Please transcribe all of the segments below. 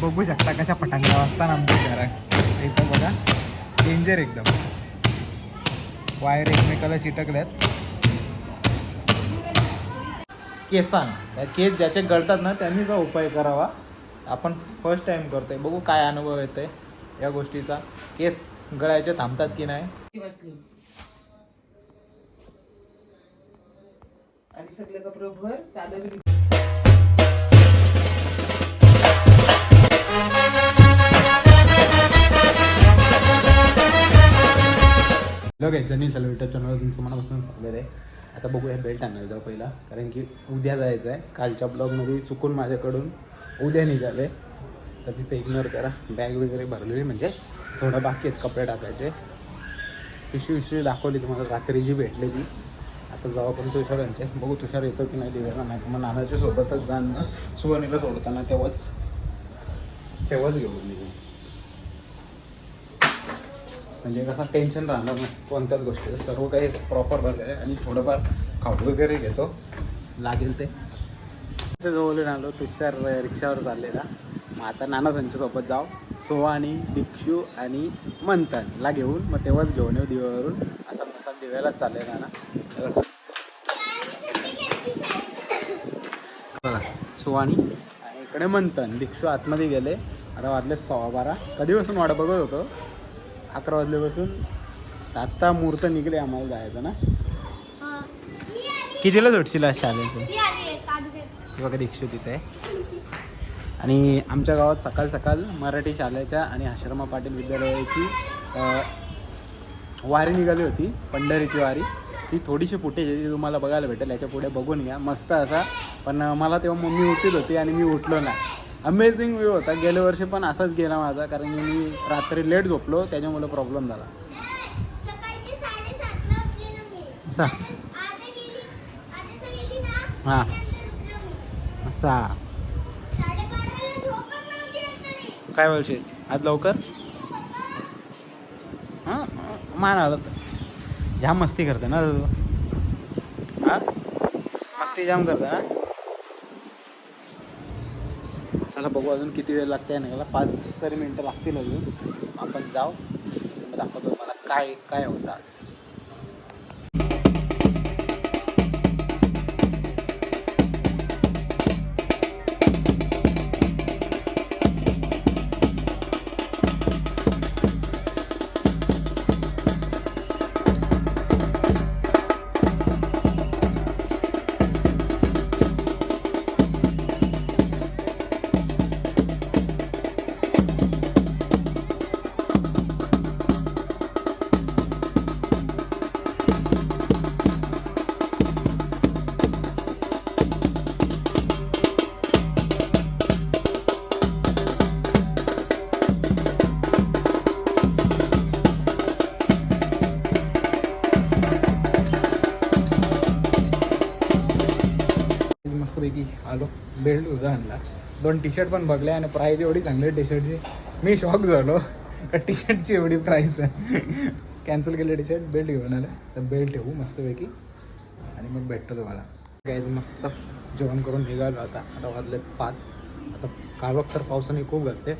बघू शकता कशा पटांगल्या वाजतात आमच्या घरात. एकदम बघा डेंजर एकदम. वायर एकमेकाला चिटकल्यात. केसान. केस ज्याचे गळतात ना त्यांनी तो उपाय करावा. आपण फर्स्ट टाइम करतोय. बघू काय अनुभव येतोय या गोष्टीचा. केस गळायचे थांबतात की नाही? आणि सगळे कपडे भर चादर हॅलो घ्यायचं जणी चालू युट्यूब चॅनलवर तुमचं मनापासून सांगलेलं आहे आता बघूया बेल्ट आणायला जाऊ पहिला. कारण की उद्या जायचं आहे कालच्या ब्लॉगमध्ये चुकून माझ्याकडून उद्या निघाले. तर तिथे इग्नोर करा. बॅग वगैरे भरलेली म्हणजे थोडं बाकी आहेत कपडे टाकायचे. पिशवी विशवी दाखवली तुम्हाला. रात्री जी भेटली ती आता जाऊ आपण तुषारांचे. बघू तुषार येतो की नाही दिवायला. नाही तर मग नानाच्या सोबतच जाण. सुवर्णीला सोडताना तेव्हाच तेव्हाच घेऊन निघू. म्हणजे कसं टेन्शन राहणार नाही. कोणत्याच गोष्टीचं. सर्व काही प्रॉपर आहे आणि थोडंफार खाऊ वगैरे घेतो. लागेल ते. जवळ आलो. तुषार रिक्षावर चाललेला. मग आता नाना संच्यासोबत जाऊ. सोहा आणि दीक्षू आणि मंथनला घेऊन. मग तेव्हाच घेऊन येऊ दिव्यावरून. असा तसा दिव्यालाच चालले नाना. बघा सुवाणी आणि? इकडे मंथन. दीक्षू आतमध्ये गेले. आता वाजले सव्वा बारा. कधीपासून वाट बघत होतो? अकरा वाजल्यापासून. आत्ता मुहूर्त निघले आम्हाला जायचं ना. कितीला जोडशील आज शाळेचं बघा दीक्षू तिथे. आणि आमच्या गावात सकाळ सकाळ मराठी शाळेच्या आणि आश्रमा पाटील विद्यालयाची वारी निघाली होती पंढरीची वारी. ती थोडीशी फुटेज आहे ती तुम्हाला बघायला भेटेल. याच्यापुढे बघून घ्या. मस्त असा. पण मला तेव्हा मम्मी उठतील होती आणि मी उठलो नाही. अमेझिंग व्ह्यू होता. गेल्या वर्षी पण असाच गेला माझा कारण की मी रात्री लेट झोपलो त्याच्यामुळे प्रॉब्लेम झाला. हां. तरी काय बोलशील? आज लवकर? हां मान आलं जाम मस्ती करते ना तू हां? मस्ती जाम करते ना? चला बघू अजून किती वेळ लागते आहे ना पाच तरी मिनटं लागतील अजून. आपण जाऊ. दाखवतो मला काय काय होतं आज. बेल्ट सुद्धा आणला. दोन टी शर्ट पण बघले आणि प्राईज एवढी चांगली टी शर्टची मी शॉक झालो. का टी शर्टची एवढी प्राईस आहे कॅन्सल केलं टी शर्ट बेल्ट घेऊन आलं. तर बेल्ट ठेवू मस्तपैकी. आणि मग भेटतो तुम्हाला. काय मस्त जेवण करून निघालो आता. आता वाजले पाच. आता कालवक तर पावसाने खूप घातले.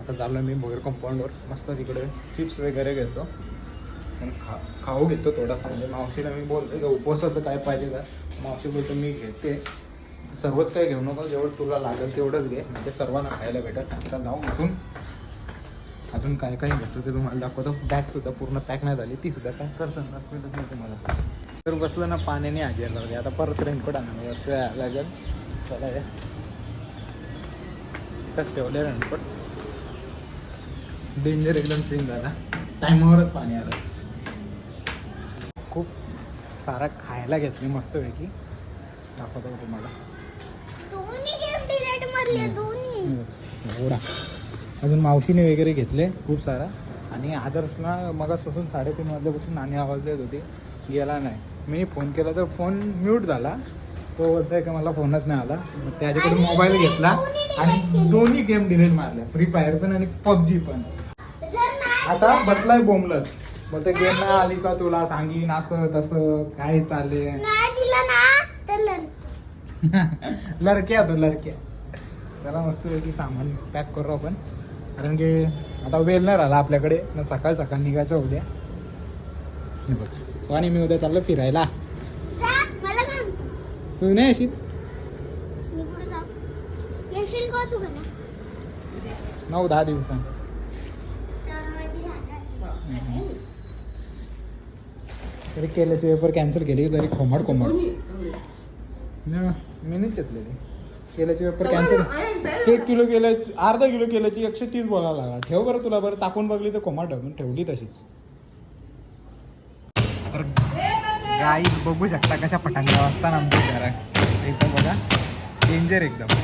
आता चाललो मी भोईर कंपाऊंडवर मस्त तिकडे चिप्स वगैरे घेतो. पण खा खाऊ घेतो थोडासा. म्हणजे मावशीला मी बोलते का उपवासाचं काय पाहिजे का? मावशी बोलतो मी घेते. सर्वच काही घेऊ नको जेवढं तुला लागेल तेवढंच घे. म्हणजे सर्वांना खायला भेटत. आता जाऊ इथून अजून काय काय घेतो ते तुम्हाला दाखवतो. बॅग सुद्धा पूर्ण पॅक नाही झाली ती सुद्धा पॅक करतो दाखवतच नाही तुम्हाला. तर बसलं ना पाण्याने हजेर लागले आता परत रेनकोट आणणार लागेल. चला या. कसं ठेवले रेनकोट. डेंजर एकदम सीन झाला. टायमावरच पाणी आलं. खूप सारा खायला घेतली मस्तपैकी. दाखवतो तुम्हाला? दोन्ही. एवढा. अजून मावशीने वगैरे घेतले खूप सारा. आणि आदर्शला मगासपासून साडेतीन वाजल्यापासून नाणी आवाज देत होती गेला नाही. मी फोन केला तर फोन म्यूट झाला. तो बोलतोय का मला फोनच नाही आला. मग त्याच्याकडून मोबाईल घेतला. आणि दोन्ही गेम डिलीट मारल्या फ्री फायर पण आणि पबजी पण. आता बसलाय बोंबलत. बोलते गेम नाही आली का तुला? सांगीन असं तसं. काय चालले लडक्या तो लडक्या चला मस्तपैकी सामान पॅक करू आपण. कारण की आता वेळ नाही राहिला आपल्याकडे. ना सकाळ सकाळ निघायचं उद्या. हे बघ. सो आणि मी उद्या चाललो फिरायला. जा मला काम. तू नाही येशील? का तू घरा नऊ दहा दिवसां तर माझी शाळा तरी केल्याचे पेपर कॅन्सल केले तरी खोमाड खोमाड न, मी नाही घेतले ते केल्याचे पेपर कॅन्सल एक किलो केल्याची अर्धा किलो केल्याची एकशे तीस बोलायला लागला. ठेव बरं तुला बरं चाकून बघली तर कोमाट पण ठेवली तशीच. तर गाई बघू शकता कशा पटांगल्या वाजतात आमच्या घरात इथं बघा डेंजर एकदम.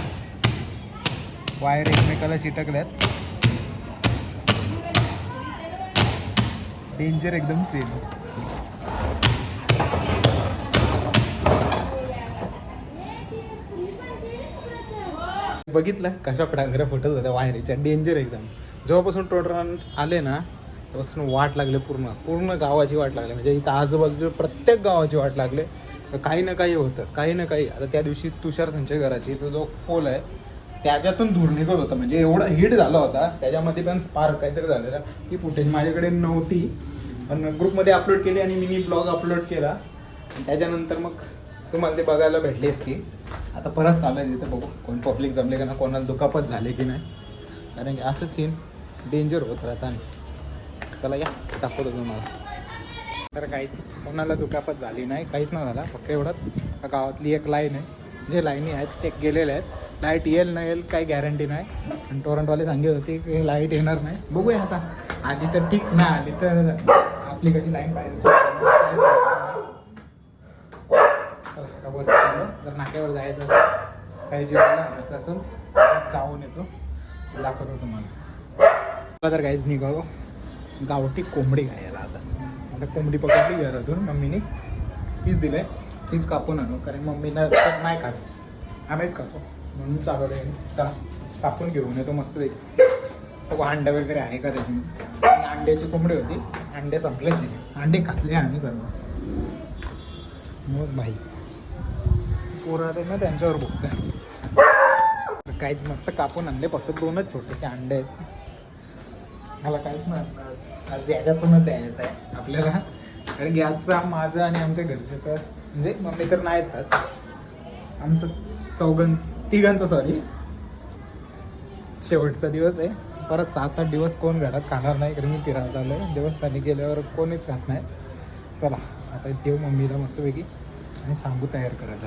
वायर एकमेकाला चिटकल्यात. डेंजर एकदम सेम बघितलं कशा फटांगऱ्या फुटत होत्या वायरीच्या. डेंजर एकदम. जेव्हापासून टोटरन आले ना तेव्हापासून वाट लागले पूर्ण. पूर्ण गावाची वाट लागली. म्हणजे इथं आजूबाजूच्या प्रत्येक गावाची वाट लागले. काही ना काही होतं. काही ना काही. आता त्या दिवशी तुषार संचय घराची तो जो पोल आहे त्याच्यातून धूर निघत होता. म्हणजे एवढा हिट झाला होता. त्याच्यामध्ये पण स्पार्क काहीतरी झालेला. ती फुटेज माझ्याकडे नव्हती. पण ग्रुपमध्ये अपलोड केली आणि मी ब्लॉग अपलोड केला. त्याच्यानंतर मग तुम्हाला ते बघायला भेटली असती. आता परत चालू आहे तिथं बघू कोण पब्लिक जमले का ना कोणाला दुखापत झाले की नाही. कारण की असं सीन डेंजर होत राहतात चला या दाखवतो तुम्हाला. तर काहीच कोणाला दुखापत झाली नाही काहीच नाही झाला. फक्त एवढंच गावातली एक लाईन आहे. जे लाईनी आहेत ते गेलेले आहेत. लाइट येईल नाही येईल काही गॅरंटी नाही. आणि टोरंटवाले सांगित होते की लाइट येणार नाही. बघूया आता. आली तर ठीक नाही आली तर आपली कशी लाईन पाहिजे चला, वर चाललो. जर नाक्यावर जायचं असेल काही जेवायला आणायचं असेल जाऊन येतो. दाखवतो तुम्हाला. तर काहीच निघावं गावठी कोंबडी खायला आता. आता कोंबडी पकडली घरातून मम्मीने. तीच दिले. तीच कापून आणू कारण मम्मीनं तर नाही खात. आम्हीच खातो. म्हणून चालवलं आहे चला कापून घेऊन येतो मस्त बघू अंडा वगैरे आहे का त्याची आणि अंड्याची कोंबडी होती. अंडे संपलेच दिले. अंडे खातले आम्ही सर्व. मग भाई पोरं आहेत ना त्यांच्यावर बघतोय. काहीच मस्त कापून आणले फक्त दोनच छोटेसे अंडे आहेत. मला काहीच नाही आज- याच्यातूनच द्यायचं आहे. आपल्याला कारण की आजचा माझं आणि आमच्या घरचे तर म्हणजे मम्मी तर नाहीच खात. आमचं चौघं तिघांचं सॉरी शेवटचा दिवस आहे. परत सात आठ दिवस कोण घरात खाणार नाही कारण मी फिरायला आलो आहे देवस्थानी गेल्यावर कोणीच खात नाही. चला आता देऊ मम्मीला मस्तपैकी आणि सांगू तयार करायला.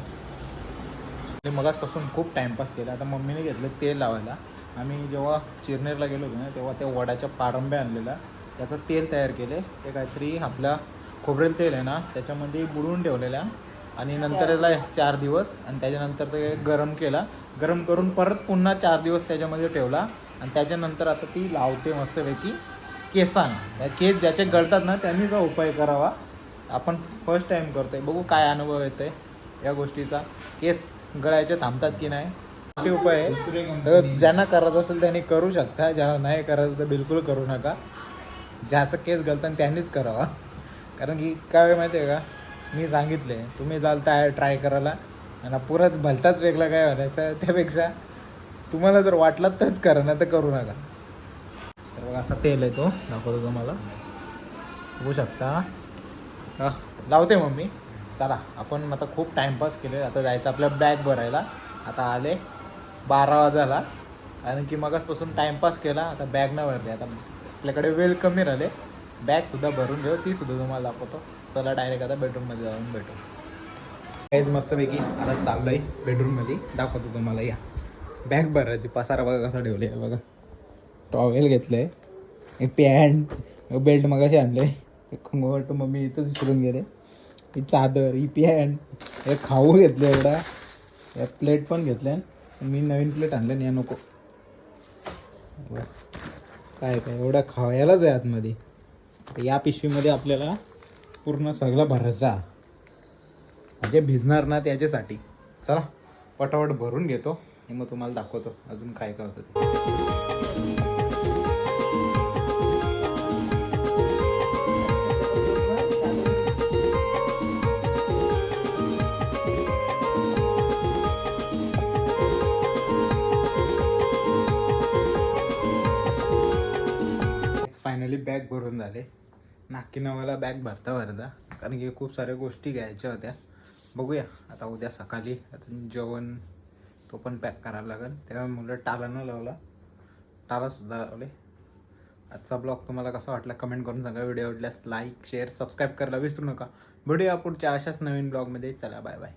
मगासपासून खूप टाईमपास केला. आता मम्मीने घेतलं तेल लावायला. आम्ही जेव्हा चिरनेरला गेलो होतो ना तेव्हा त्या वडाच्या पारंब्या आणलेल्या. त्याचं तेल तयार केले. ते काहीतरी आपलं खोबरेल तेल आहे ना त्याच्यामध्ये बुडवून ठेवलेल्या. आणि नंतर त्याला चार दिवस आणि त्याच्यानंतर ते गरम केला. गरम करून परत पुन्हा चार दिवस त्याच्यामध्ये ठेवला. आणि त्याच्यानंतर आता ती लावते मस्तपैकी केसांना. त्या केस ज्याचे गळतात ना त्यांनी जो उपाय करावा. आपण फर्स्ट टाईम करतोय. बघू काय अनुभव येतोय. या गोष्टीचा. केस गळायचे थांबतात की नाही? उपाय आहे. तर ज्यांना करायचं असेल त्यांनी करू शकता. ज्यांना नाही करायचं तर बिलकुल करू नका. ज्याचं केस गळतात त्यांनीच करावा. कारण की काय माहिती आहे का? मी सांगितले तुम्ही जाल त्या ट्राय करायला आणि पुरत भलताच वेगळा काय म्हणायचं त्यापेक्षा तुम्हाला जर वाटलं तरच करा नाही तर करू नका. तर बघा असा तेल आहे तो. दाखवतो तुम्हाला. बघू शकता. हा, लावते मम्मी. चला आपण आता खूप टाईमपास केले. आता जायचं आपलं बॅग भरायला. आता आले बारा वाजाला कारण की मगासपासून टाईमपास केला. आता बॅग न भरली. आता आपल्याकडे वेळ कमी राहिले. बॅगसुद्धा भरून घेऊ. ती सुद्धा तुम्हाला दाखवतो. चला डायरेक्ट आता बेडरूममध्ये जाऊन भेटू. काहीच मस्तपैकी आता चाललं आहे बेडरूममध्ये दाखवतो तुम्हाला. या. बॅग भरायची. पसारा बघा कसा ठेवले बघा. टॉवेल घेतलं आहे एक पॅन्ट बेल्ट मगाशी आणले खंगोट मम्मी इथं विसरून गेले. ही चादर ही पॅन्ट हे खाऊ घेतलं एवढा. या प्लेट पण घेतल्या मी नवीन प्लेट आणल्या या नको. काय काय एवढा खावायलाच आहे आतमध्ये. तर या पिशवीमध्ये आपल्याला पूर्ण सगळं भरायचा म्हणजे भिजणार ना त्याच्यासाठी. चला पटापट भरून घेतो. आणि मग तुम्हाला दाखवतो अजून काय काय होतं ते. फायनली बॅग भरून झाले. नाकी नवाला बॅग भरता भरता. कारण की खूप साऱ्या गोष्टी घ्यायच्या होत्या. बघूया. आता उद्या सकाळी आता जेवण तो पण पॅक करायला लागेल. तेव्हा मुलं टाला न लावला टालासुद्धा लावले. आजचा ब्लॉग तुम्हाला कसा वाटला कमेंट करून सांगा. व्हिडिओ आवडल्यास लाईक शेअर सबस्क्राईब करायला विसरू नका. भेटूया पुढच्या अशाच नवीन ब्लॉगमध्ये चला बाय बाय